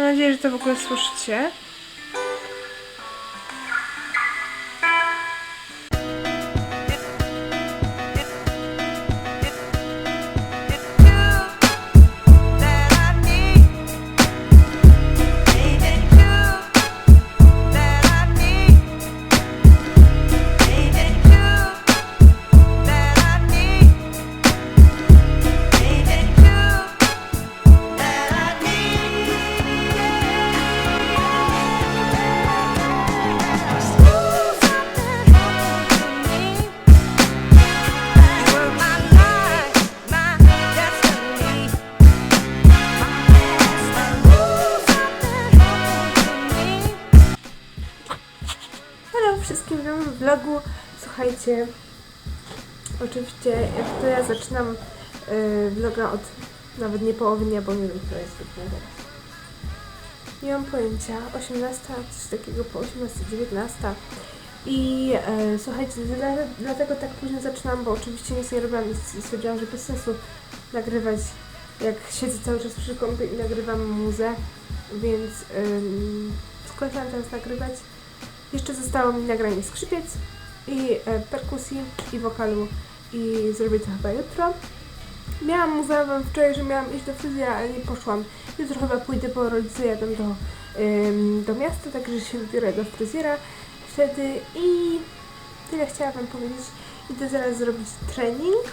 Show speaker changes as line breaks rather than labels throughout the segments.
Mam nadzieję, że to w ogóle słyszycie. Vlogu. Słuchajcie, oczywiście jak to ja zaczynam yy, vloga od nawet nie połowy dnia, bo nie wiem, która jest godzina. Nie mam pojęcia. 18, coś takiego po 18, 19. I e, słuchajcie, dla, dlatego tak późno zaczynam, bo oczywiście nic nie robiłam i stwierdziłam, że bez sensu nagrywać, jak siedzę cały czas przy kąpie i nagrywam muzę, więc ym, skończyłam teraz nagrywać. Jeszcze zostało mi nagranie skrzypiec i e, perkusji i wokalu i zrobię to chyba jutro. Miałam mowę wam wczoraj, że miałam iść do fryzjera, ale nie poszłam. Jutro chyba pójdę po rodzice, jadę do, ym, do miasta, także się wybiorę do fryzjera wtedy i tyle chciałam wam powiedzieć. Idę zaraz zrobić trening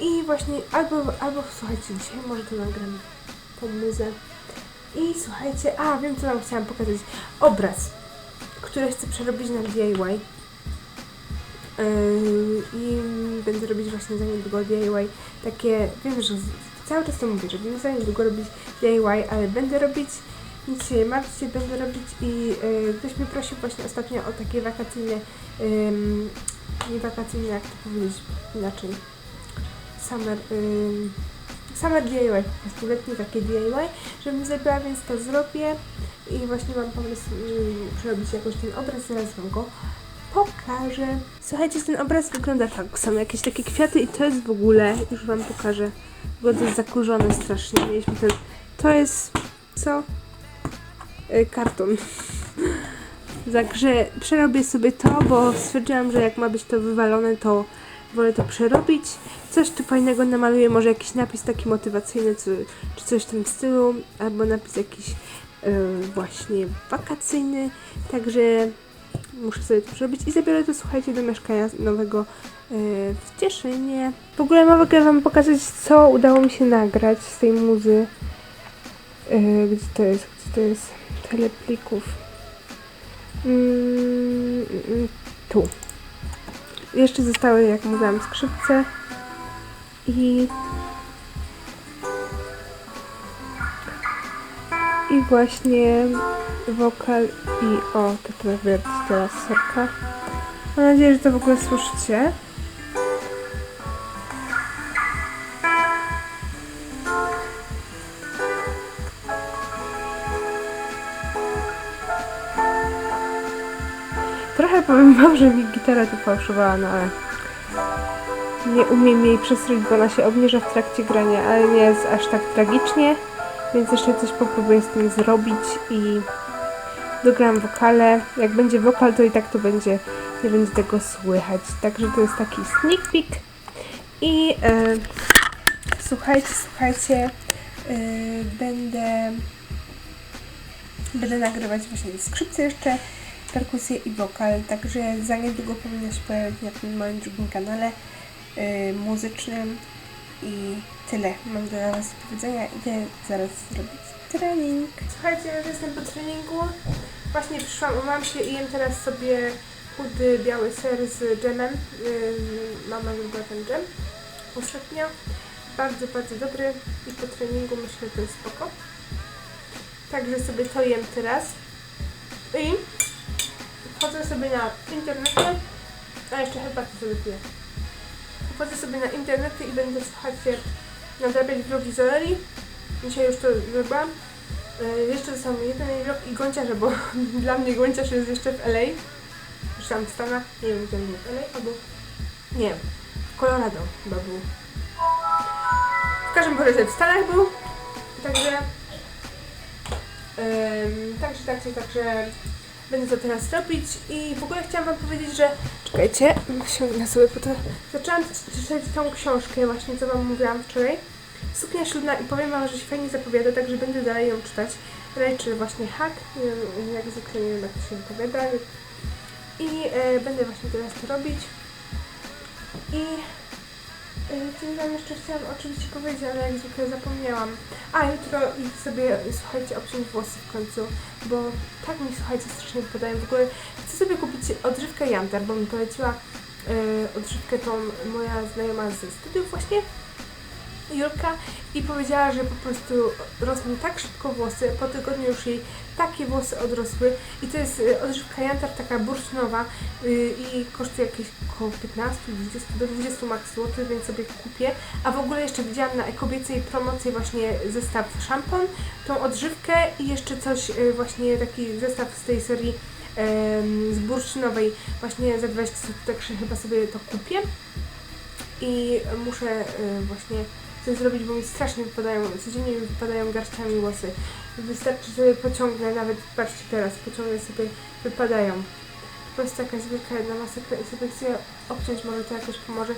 i właśnie albo, albo słuchajcie, dzisiaj może to nagram tą muzę. I słuchajcie, a wiem co wam chciałam pokazać. Obraz, który chcę przerobić na DIY. Yy, I będę robić właśnie za niedługo DIY. Takie, wiem, że cały czas to mówię, że będę za niedługo robić DIY, ale będę robić, nic się nie martwcie, będę robić i yy, ktoś mnie prosił właśnie ostatnio o takie wakacyjne, ym, nie wakacyjne, jak to powiedzieć inaczej, summer, ym, summer DIY, po prostu letnie takie DIY, żebym zrobiła, więc to zrobię i właśnie mam pomysł ym, przerobić jakoś ten obraz, zaraz wam go pokażę. Słuchajcie, ten obraz wygląda tak, są jakieś takie kwiaty i to jest w ogóle, już wam pokażę, jest zakurzone strasznie, mieliśmy ten, to jest, co? Y, karton. Także przerobię sobie to, bo stwierdziłam, że jak ma być to wywalone, to wolę to przerobić. Coś tu fajnego namaluję, może jakiś napis taki motywacyjny, czy, czy coś w tym stylu, albo napis jakiś y, właśnie wakacyjny. Także muszę sobie to przerobić i zabiorę to, słuchajcie, do mieszkania nowego y, w Cieszynie. W ogóle mogę Wam pokazać, co udało mi się nagrać z tej muzy. Y, Gdzie to jest? Gdzie to jest? Tyle plików. Mm, mm, tu. Jeszcze zostały, jak mówiłam, skrzypce i i właśnie wokal i o, to prawie teraz sorka. Mam nadzieję, że to w ogóle słyszycie. Trochę powiem wam, że mi gitara tu fałszowała, no ale nie umiem jej przestrzelić, bo ona się obniża w trakcie grania, ale nie jest aż tak tragicznie, więc jeszcze coś popróbuję z tym zrobić i dogram wokale. Jak będzie wokal, to i tak to będzie, nie będzie tego słychać. Także to jest taki sneak peek. I e, słuchajcie, słuchajcie, e, będę będę nagrywać właśnie skrzypce jeszcze, perkusję i wokal, także za niedługo powinna się pojawić na tym moim drugim kanale y, muzycznym i tyle mam dla Was do powiedzenia. Idę zaraz zrobić trening. Słuchajcie, już jestem po treningu. Właśnie przyszłam, umyłam się i jem teraz sobie chudy biały ser z dżemem. Yy, mama lubiła ten dżem ostatnio. Bardzo, bardzo dobry i po treningu myślę, że to jest spoko. Także sobie to jem teraz. I wchodzę sobie na internety, a jeszcze herbatę sobie piję. Wchodzę sobie na internety i będę, słuchajcie, nadrabiać vlogi z. Dzisiaj już to zrobiłam. Yy, jeszcze został jeden vlog i Gonciarze, bo dla mnie Gonciarz jest jeszcze w LA. Myślałam w Stanach, nie wiem gdzie on w LA albo... Nie, w Colorado chyba był. W każdym razie w Stanach był, także Ym, także, także, także będę to teraz robić i w ogóle chciałam Wam powiedzieć, że czekajcie, sięgnę sobie po to. Zaczęłam czytać tą książkę właśnie, co Wam mówiłam wczoraj. Suknia ślubna i powiem Wam, że się fajnie zapowiada, także będę dalej ją czytać. Rachel właśnie Hack, nie wiem, jak zwykle nie wiem jak to się wypowiada. I e, będę właśnie teraz to robić. I e, tym wam jeszcze chciałam oczywiście powiedzieć, ale jak zwykle zapomniałam. A jutro sobie, słuchajcie, obciąć włosy w końcu, bo tak mi, słuchajcie, strasznie wypadają. W ogóle chcę sobie kupić odżywkę Jantar, bo mi poleciła e, odżywkę tą moja znajoma ze studiów właśnie. Julka i powiedziała, że po prostu rosną tak szybko włosy, po tygodniu już jej takie włosy odrosły i to jest y, odżywka Jantar taka bursztynowa y, i kosztuje jakieś około 15, 20 do 20 max złotych, więc sobie kupię. A w ogóle jeszcze widziałam na ekobiecej promocję właśnie zestaw szampon, tą odżywkę i jeszcze coś y, właśnie taki zestaw z tej serii z bursztynowej właśnie za 20 zł, także chyba sobie to kupię i muszę właśnie coś zrobić, bo mi strasznie wypadają, codziennie mi wypadają garściami włosy. Wystarczy sobie pociągnę, nawet patrzcie teraz, pociągnę sobie, wypadają. Po prostu jakaś wielka jedna masakra i sobie chcę je obciąć, może to jakoś pomoże.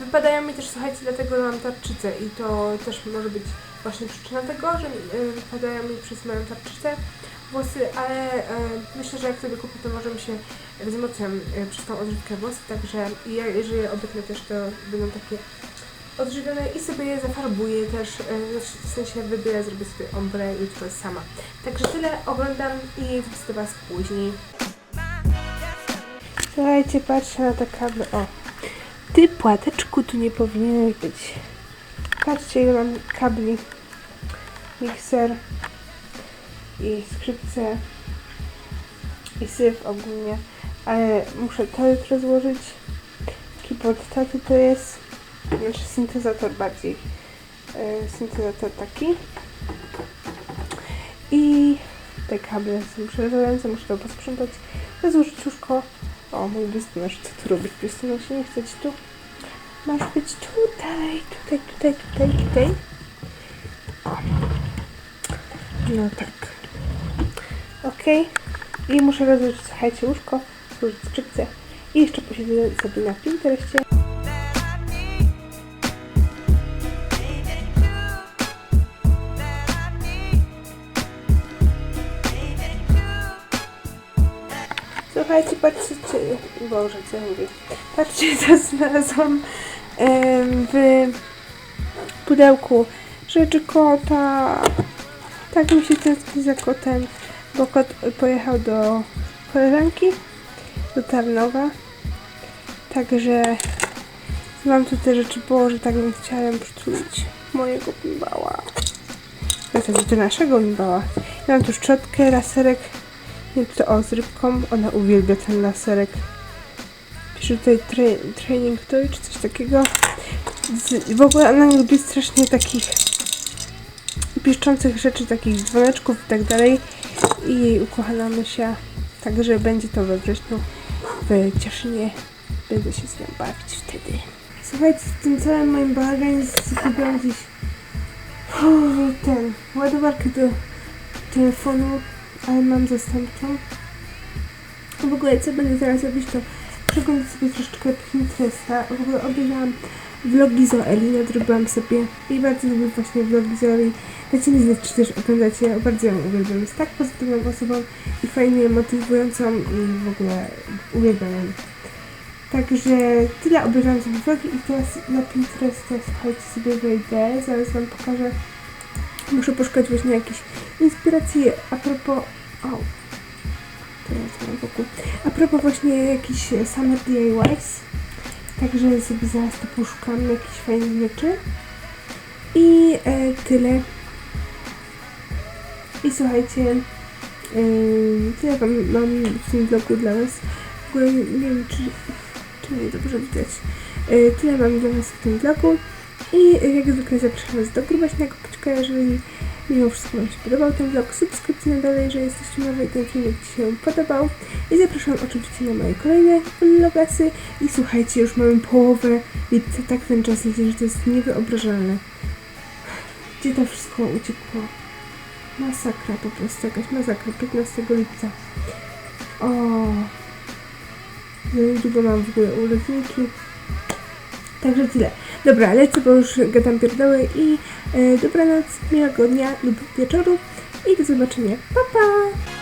Wypadają mi też, słuchajcie, dlatego że mam tarczycę i to też może być właśnie przyczyna tego, że y, wypadają mi przez moją tarczycę włosy, ale y, myślę, że jak sobie kupię, to może mi się wzmocnią y, przez tą odżywkę włosy, także ja, jeżeli je obetnę też, to będą takie odżywione i sobie je zafarbuję też, e, w sensie wybiorę, zrobię sobie ombre jutro sama. Także tyle oglądam i wrócę do Was później. Słuchajcie, patrzcie na te kable, o. Ty płateczku tu nie powinieneś być. Patrzcie ile mam kabli. Mikser i skrzypce i syf ogólnie. Ale muszę to jutro złożyć. Keyboard taty to jest znaczy syntezator bardziej. E, syntezator taki. I te kable są przerażające, muszę to posprzątać. Rozłożyć łóżko. O, mój biustonosz, co tu robisz? Biustonosz, nie chcę tu. Masz być tutaj, tutaj, tutaj, tutaj, tutaj. O. No tak. Okej. I muszę rozłożyć, słuchajcie, łóżko, złożyć skrzypce. I jeszcze posiedzę sobie na Pinterestie. Słuchajcie, patrzcie. Boże, co ja mówię. Patrzcie, co znalazłam w pudełku. Rzeczy kota. Tak mi się tęskni za kotem, bo kot pojechał do koleżanki, do Tarnowa. Także mam tu te rzeczy, Boże, tak bym chciała ją przytulić. Mojego bimbała. Znaczy, to naszego bimbała. Mam tu szczotkę, laserek, nie to o, z rybką. Ona uwielbia ten laserek. Pisze tutaj tra- training toy czy coś takiego. Z, w ogóle ona nie lubi strasznie takich piszczących rzeczy, takich dzwoneczków i tak dalej. I jej ukochana mysia. Także będzie to we wrześniu w Cieszynie. Będę się z nią bawić wtedy. Słuchajcie, w tym całym moim bałaganie zgubiłam gdzieś ten, ładowarkę do telefonu ale mam zastępczą. W ogóle co będę teraz robić, to przeglądać sobie troszeczkę Pinteresta. W ogóle obejrzałam vlogi Zoeli, nadrobiłam sobie i bardzo lubię właśnie vlogi Zoeli. Dajcie mi znać, czy też oglądacie, bardzo ją uwielbiam. Jest tak pozytywną osobą i fajnie motywującą i w ogóle uwielbiam ją. Także tyle obejrzałam sobie vlogi i teraz na Pinteresta, słuchajcie, sobie wejdę, zaraz wam pokażę Muszę poszukać właśnie jakiejś inspiracji a propos... O, teraz mam wokół. A propos właśnie jakichś summer DIYs. Także sobie zaraz to poszukam jakichś fajnych rzeczy. I e, tyle. I słuchajcie, e, tyle wam mam w tym vlogu dla was. W ogóle nie wiem, czy, czy mnie dobrze widać. E, tyle mam dla was w tym vlogu. I jak zwykle zapraszam Was do grubaśnego poczka, jeżeli mimo wszystko Wam się podobał ten vlog, subskrypcji na dole, jeżeli jesteście nowi i ten filmik Ci się podobał. I zapraszam oczywiście na moje kolejne vlogasy. I słuchajcie, już mamy połowę lipca, tak ten czas leci, że to jest niewyobrażalne. Gdzie to wszystko uciekło? Masakra po prostu, jakaś masakra. 15 lipca. O. No niedługo mam w ogóle urodzinki. Także tyle. Dobra, lecę, bo już gadam pierdoły i e, dobranoc, miłego dnia lub wieczoru i do zobaczenia. Pa, pa!